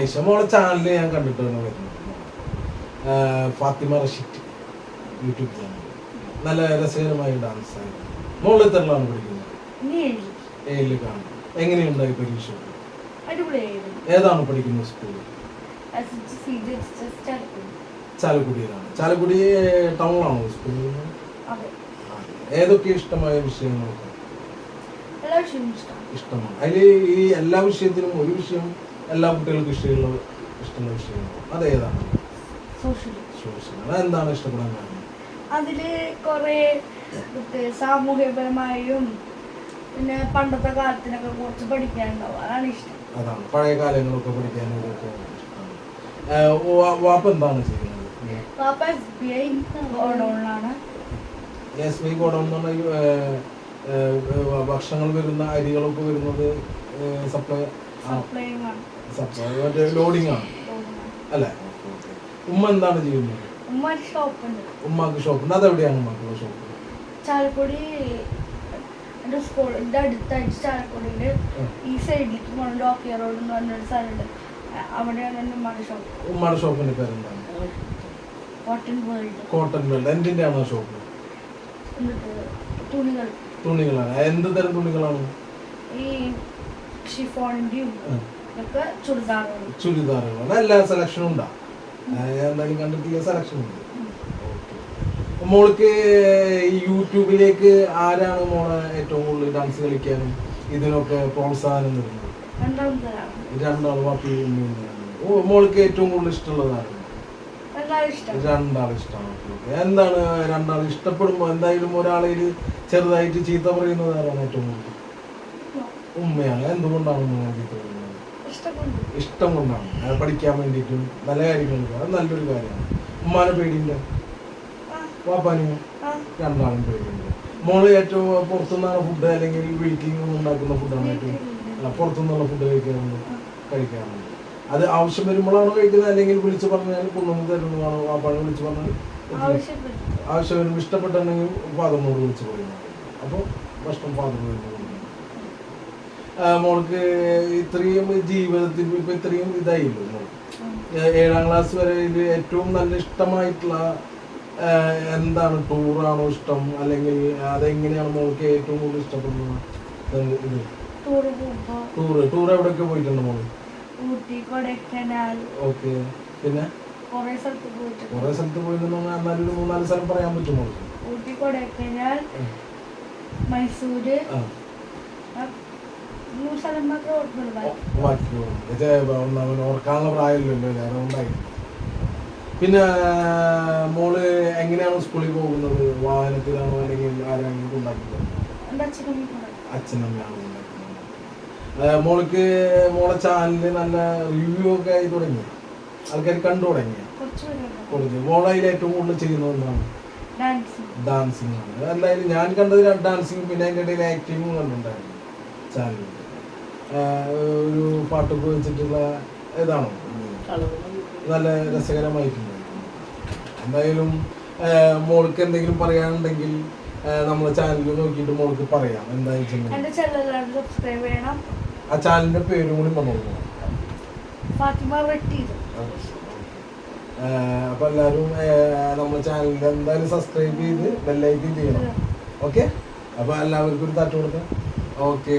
ഐഷ മോളെ ചാനലിൽ ഞാൻ കണ്ടിട്ടാണ് വരുന്നത് ഫാത്തിമ റഷീദ് യൂട്യൂബ് ചാനൽ നല്ല രസകരമായ ഡാൻസ് ആയിരുന്നു. മോൾ എത്രയാണ് പഠിക്കുന്നത്? ഏഴിൽ. കാണും. എങ്ങനെയുണ്ടായി പരീക്ഷ? ഏതാണ് പഠിക്കുന്നത് സ്കൂളിൽ ചാലക്കുടിയിലാണ്. ചാലക്കുടി ടൗണിലാണോ സ്കൂളിൽ ഏതൊക്കെ ഇഷ്ടമായ വിഷയങ്ങളൊക്കെ? ഇഷ്ടമാണ്. അതിൽ ഈ എല്ലാ വിഷയത്തിലും ഒരു വിഷയം എല്ലാ കുട്ടികൾക്കും ഇഷ്ടമുള്ള ഇഷ്ടമുള്ള വിഷയമാണ് അതേതാണ്? സോഷ്യൽ. സോഷ്യൽ. അതെന്താണ് ഇഷ്ടപ്പെടാൻ കാരണം? അതിൽ കുറെ ഇത് സാമൂഹ്യപരമായും പിന്നെ പണ്ടത്തെ കാലത്തിനൊക്കെ കുറച്ച് പഠിക്കാനുണ്ടാവും. അതാണ് ഇഷ്ടം. അതാണ്. പഴയ കാലങ്ങളൊക്കെ പഠിക്കാനൊക്കെ വാപ്പ എന്താണ് ചെയ്യുന്നത്? പാപ്പ എസ് ബി ഐ ഗോഡൗണിലാണ്. എസ് ബി ഗോഡൗൺ എന്ന് പറഞ്ഞാൽ ഭക്ഷണങ്ങൾ വരുന്ന അരികളൊക്കെ വരുന്നത് സപ്ലൈ ലോഡിംഗ് ആണ് അല്ലെ? ഉമ്മ എന്താണ് ചെയ്യുന്നത്? ഉമ്മാക്ക് ഷോപ്പ്. അതെവിടെയാണ് ഉമ്മാക്കുള്ള ഷോപ്പ്? ചാലക്കുടി എന്റെ സ്കൂളിന്റെ അടുത്തായിട്ട് ചാലക്കുടിയിൽ. ഈ സൈഡിലേക്ക് പോകണം ഡോക്കിയ റോഡ് എന്ന് പറഞ്ഞൊരു സ്ഥലമുണ്ട്. അവിടെയാണ് എന്റെ ഉമ്മയുടെ ഷോപ്പ്. ഉമ്മയുടെ ഷോപ്പിന്റെ പേരെന്താണ്? Cotton world. Cotton world. എന്തിന്റെ ആണോ ഷോപ്പ്? തുണികൾ. തുണികളാണ്. എന്ത് തരം തുണികളാണ്? ഈ ചുരിദാറുകളാണ് എല്ലാ സെലക്ഷനും ഉണ്ടാ. ഞാൻ എന്തായാലും കണ്ടിട്ടില്ല സെലക്ഷൻ ഉണ്ട്. മോൾക്ക് യൂട്യൂബിലേക്ക് ആരാണ് മോളെ ഏറ്റവും കൂടുതൽ ഡാൻസ് കളിക്കാനും ഇതിനൊക്കെ പ്രോത്സാഹനം തരുന്നത് രണ്ടാമത്തതാണ് രണ്ടാൾ ഓ മോൾക്ക് ഏറ്റവും കൂടുതൽ ഇഷ്ടമുള്ളതാണ് രണ്ടാൾ ഇഷ്ടമാണ്. എന്താണ് രണ്ടാൾ ഇഷ്ടപ്പെടുമ്പോൾ എന്തായാലും ഒരാളെ ചെറുതായിട്ട് ചീത്ത പറയുന്നത് ആരാണ് ഏറ്റവും കൂടുതൽ? ഉമ്മയാണ്. എന്തുകൊണ്ടാണ് ഉമ്മ ചീത്ത പറയുന്നത് ഇഷ്ടപ്പെട്ടു ഇഷ്ടം കൊണ്ടാണ് അത് പഠിക്കാൻ വേണ്ടിയിട്ടും നല്ല കാര്യങ്ങൾക്ക് അത് നല്ലൊരു കാര്യമാണ്. ഉമ്മാനെ പേടിയുണ്ട്? പാപ്പാനും രണ്ടാളും പേടിയുണ്ട്. മോൾ ഏറ്റവും പുറത്തുനിന്നാണ് ഫുഡ് അല്ലെങ്കിൽ വീട്ടിൽ നിന്ന് ഉണ്ടാക്കുന്ന ഫുഡാണ് ഏറ്റവും പുറത്തുനിന്നുള്ള ഫുഡ് കഴിക്കാറുണ്ട്. കഴിക്കാറുണ്ട്. അത് ആവശ്യം വരുമ്പോഴാണ് കഴിക്കുന്നത്. അല്ലെങ്കിൽ വിളിച്ചു പറഞ്ഞാൽ കൊണ്ടുവന്ന് തരുന്നതാണോ പാപ്പാനെ വിളിച്ചു പറഞ്ഞാൽ. ആവശ്യം വരുമ്പോൾ ഇഷ്ടപ്പെട്ടുണ്ടെങ്കിൽ ഫാദറിനോട് വിളിച്ച് പറയുന്നത് അപ്പോൾ ഭക്ഷണം ഫാദർ വരുന്നത് മോൾക്ക് ഇത്രയും ജീവിതത്തിൽ ഇപ്പൊ ഇത്രയും ഇതായില്ലോ ഏഴാം ക്ലാസ് വരെ ഇത് ഏറ്റവും നല്ല ഇഷ്ടമായിട്ടുള്ള എന്താണ് ടൂറാണോ ഇഷ്ടം? അല്ലെങ്കിൽ അതെങ്ങനെയാണ് മോൾക്ക് ഏറ്റവും കൂടുതൽ ഇഷ്ടപ്പെടുന്നത്? ഇത്? ടൂറ് ടൂർ എവിടെയൊക്കെ പോയിട്ടുണ്ട് മോൾ? ഓക്കെ. പിന്നെ? കുറെ സ്ഥലത്ത് പോയിട്ടുണ്ട്. എന്നാലും ഒരു മൂന്നാൽ സ്ഥലം പറയാൻ പറ്റും മോൾക്ക്. ഊട്ടി കൊടൈക്കനാൽ. മൈസൂര്. ഇത് ഒന്നാമത് ഓർക്കാനുള്ള പ്രായമല്ലല്ലോ ഞാൻ അതുകൊണ്ടായി പിന്നെ മോൾ എങ്ങനെയാണ് സ്കൂളിൽ പോകുന്നത്? വാഹനത്തിലാണോ അല്ലെങ്കിൽ ആരെങ്കിലും ഉണ്ടാക്കുന്നത് അച്ഛനമ്മയാണ് കൊണ്ടാക്കുന്നത് ആ, മോൾക്ക് മോളെ ചാനലിൽ നല്ല റിവ്യൂ ഒക്കെ ആയി തുടങ്ങി. ആൾക്കാർ കണ്ടു തുടങ്ങി. കുറച്ച് പേരുണ്ട് കൊടുത്തു മോളെ അതിൽ ഏറ്റവും കൂടുതൽ ചെയ്യുന്ന ഒന്നാണ് ഡാൻസിങ് ഡാൻസിങ് ആണ്. എന്തായാലും ഞാൻ കണ്ടത് ഡാൻസിങ് പിന്നെ അതിന്റെ ഇടയിൽ ആക്ടിങ്ങും കണ്ടിട്ടുണ്ടായിരുന്നു. ചാനലിൽ ഒരു പാട്ടൊക്കെ വെച്ചിട്ടുള്ള ഇതാണോ? നല്ല രസകരമായിട്ടുണ്ട്. എന്തായാലും മോൾക്ക് എന്തെങ്കിലും പറയാനുണ്ടെങ്കിൽ നമ്മളെ ചാനലിൽ നോക്കിയിട്ട് മോൾക്ക് പറയാം. ചെയ്യണം. ആ ചാനലിന്റെ പേരും കൂടി പറഞ്ഞു അപ്പൊ എല്ലാരും നമ്മുടെ ചാനലിൽ എന്തായാലും സബ്സ്ക്രൈബ് ചെയ്ത് ബെല്ലൈക്കൻ ചെയ്യണം. ഓക്കെ അപ്പൊ എല്ലാവർക്കും ഒരു തട്ട് കൊടുക്കാം. ഓക്കെ